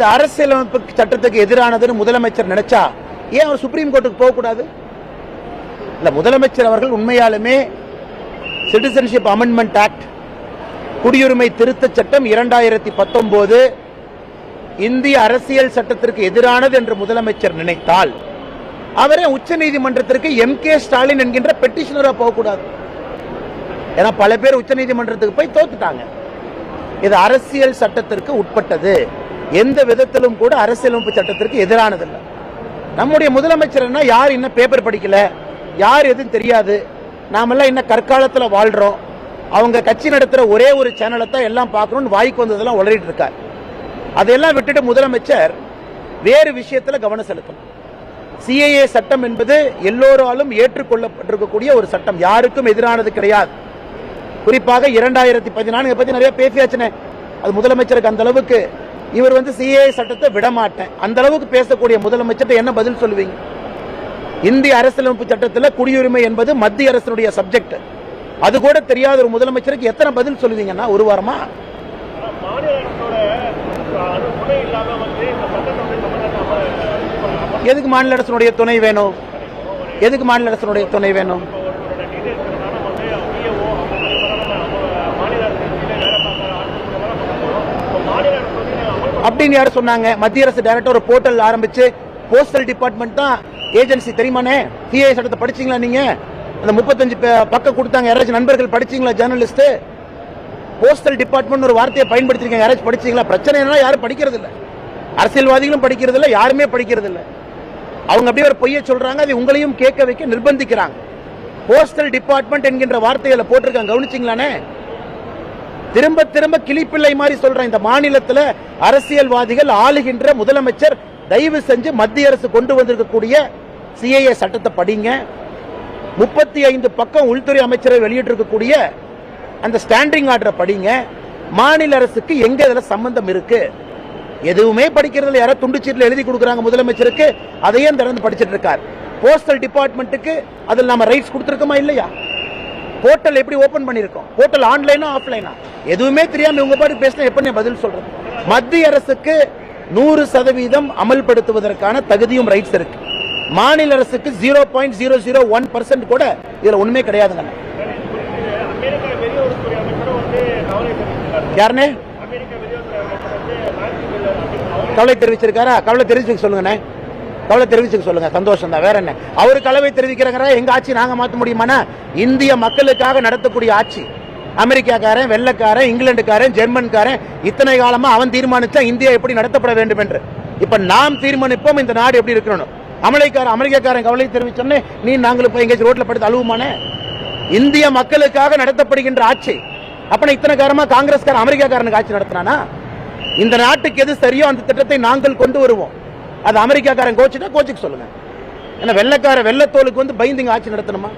இந்த அரசியலமைப்பு சட்டத்துக்கு எதிரானதுன்னு முதலமைச்சர் நினைச்சா ஏன் அவர் சுப்ரீம் கோர்ட்டுக்கு போகக்கூடாது? இந்த முதலமைச்சர் அவர்கள் உண்மையாலுமே சிட்டிசன்ஷிப் அமெண்ட்மெண்ட் ஆக்ட் குடியுரிமை திருத்தச் சட்டம் இரண்டாயிரத்தி பத்தொன்பது இந்திய அரசியல் சட்டத்திற்கு எதிரானது என்று முதலமைச்சர் நினைத்தால் அவரே உச்சநீதிமன்றத்திற்கு எம் கே ஸ்டாலின் என்கின்ற பெட்டிஷனராக போகக்கூடாது. ஏன்னா பல பேர் உச்சநீதிமன்றத்துக்கு போய் தோத்துட்டாங்க. இது அரசியல் சட்டத்திற்கு உட்பட்டது. எந்த விதத்திலும் கூட அரசியலமைப்பு சட்டத்திற்கு எதிரானதில்லை. நம்முடைய முதலமைச்சர் என்ன யார் இன்னும் பேப்பர் படிக்கல யார் எதுவும் தெரியாது நாமெல்லாம் இன்னும் கற்காலத்தில் வாழ்கிறோம் அவங்க கட்சி நடத்துகிற ஒரே ஒரு சேனலை தான் எல்லாம் பார்க்கணும்னு வாய்க்கு வந்ததெல்லாம் உளறிட்டு இருக்கார். அதையெல்லாம் விட்டுட்டு முதலமைச்சர் வேறு விஷயத்தில் கவனம் செலுத்தணும். சிஏஏ சட்டம் என்பது எல்லோராலும் ஏற்றுக்கொள்ளப்பட்டிருக்கக்கூடிய ஒரு சட்டம். யாருக்கும் எதிரானது கிடையாது. குறிப்பாக இரண்டாயிரத்தி பதினான்கு பற்றி நிறைய பேசியாச்சுனே. அது முதலமைச்சருக்கு அந்த அளவுக்கு இவர் வந்து சிஏ சட்டத்தை விட மாட்டேன் அந்த அளவுக்கு பேசக்கூடிய முதலமைச்சர்கிட்ட என்ன பதில் சொல்லுவீங்க? இந்திய அரசியலமைப்பு சட்டத்தில் குடியுரிமை என்பது மத்திய அரசினுடைய சப்ஜெக்ட் அது கூட தெரியாத ஒரு முதலமைச்சருக்கு எத்தனை பதில் சொல்லுவீங்கன்னா ஒரு வாரமா? எதுக்கு மாநில அரசினுடைய துணை வேணும்? எதுக்கு மாநில அரசினுடைய துணை வேணும் இப்போ ஒருவரோட இது இருக்கிறதுனால வந்து பிஏஓ மாநில அரசு கீழே வேலை பார்க்குற ஆட்கள் கூட வேலை பார்க்கணும் இப்போ மாநில அரசு வந்து அமல் அப்படின்னு யாரும் சொன்னாங்க. மத்திய அரசு டைரக்டர் ஒரு போர்ட்டல் ஆரம்பிச்சு போஸ்டல் டிபார்ட்மெண்ட் தான் ஏஜென்சி தெரியுமானே சிஏ சட்டத்தை படிச்சீங்களா நீங்க? அந்த முப்பத்தஞ்சு பக்கம் கொடுத்தாங்க. யாராச்சும் நண்பர்கள் படிச்சீங்களா ஜேர்னலிஸ்ட் போஸ்டல் டிபார்ட்மெண்ட் ஒரு வார்த்தையை பயன்படுத்திருக்காங்க. யாராச்சும் படிச்சீங்களா? பிரச்சனை என்ன யாரும் படிக்கிறது இல்லை அரசியல்வாதிகளும் படிக்கிறது இல்லை யாருமே படிக்கிறது இல்லை அவங்க அப்படியே ஒரு பொய்யை சொல்றாங்க. அதை உங்களையும் கேட்க வைக்க நிர்பந்திக்கிறாங்க. போஸ்டல் டிபார்ட்மெண்ட் என்கின்ற வார்த்தைகளை போட்டிருக்காங்க. கவனிச்சிங்களானே திரும்ப திரும்ப கிளிப்பிள்ளை மாதிரி சொல்றேன். இந்த மாநிலத்தில் அரசியல்வாதிகள் ஆளுகின்ற முதலமைச்சர் தயவு செஞ்சு மத்திய அரசு கொண்டு வந்திருக்கக்கூடிய சிஏஏ சட்டத்தை படிங்க. முப்பத்தி ஐந்து பக்கம் உள்துறை அமைச்சரை வெளியிட்டிருக்கக்கூடிய அந்த ஸ்டாண்டிங் ஆர்டரை படிங்க. மாநில அரசுக்கு எங்க இதுல சம்பந்தம் இருக்கு? எதுவுமே படிக்கிறதுல யாரோ துண்டுச்சீட்டில் எழுதி கொடுக்குறாங்க முதலமைச்சருக்கு. அதையும் திறந்து படிச்சுட்டு இருக்கார். போஸ்டல் டிபார்ட்மெண்ட்டுக்கு அதில் நம்ம ரைட்ஸ் கொடுத்துருக்கோமா இல்லையா? போர்ட்டல் எப்படி ஓபன் பண்ணியிருக்கோம்? போர்ட்டல் ஆன்லைனா ஆஃப்லைனா எதுவுமே தெரியாமல் உங்க பாட்டு பேசினா எப்ப பதில் சொல்றது? மத்திய அரசுக்கு நூறு சதவீதம் அமல்படுத்துவதற்கான தகுதியும் ரைட்ஸ் இருக்கு. மாநில அரசுக்கு zero point zero zero one percent கூட இதுல ஒண்ணுமே கிடையாதுங்க. கவலை யாருனே கவலை தெரிவிச்சிருக்காரா? கவலை தெரிவிச்சுக்க சொல்லுங்கண்ணே. கவலை தெரிவிச்சுக்க சொல்லுங்க. சந்தோஷம் தான். வேற என்ன? அவரு கலவை தெரிவிக்கிறாங்க எங்க ஆட்சி நாங்க மாத்த முடியுமானா இந்திய மக்களுக்காக நடத்தக்கூடிய ஆட்சி. அமெரிக்காக்காரன் வெள்ளக்காரன் இங்கிலாந்துக்காரன் ஜெர்மன்காரன் இத்தனை காலமா அவன் தீர்மானிச்சா இந்தியா எப்படி நடத்தப்பட வேண்டும் என்று இப்ப நாம் தீர்மானிப்போம் இந்த நாடு எப்படி இருக்கணும்? அமெரிக்காரன் அமெரிக்காக்காரன் கவலை தெரிவிச்சோன்னே நீ நாங்களும் போய் எங்கேயாச்சும் ரோட்டில் படுத்து அழுவுமானே? இந்திய மக்களுக்காக நடத்தப்படுகின்ற ஆட்சி. அப்ப இத்தனை காலமா காங்கிரஸ்காரன் அமெரிக்காக்காரனுக்கு ஆட்சி நடத்தினானா? இந்த நாட்டுக்கு எது சரியோ அந்த திட்டத்தை நாங்கள் கொண்டு வருவோம். அது அமெரிக்காக்காரன் கோச்சுட்டா கோச்சுக்கு சொல்லுங்க. ஏன்னா வெள்ளக்கார வெள்ளத்தோலுக்கு வந்து பயந்து ஆட்சி நடத்தணுமா?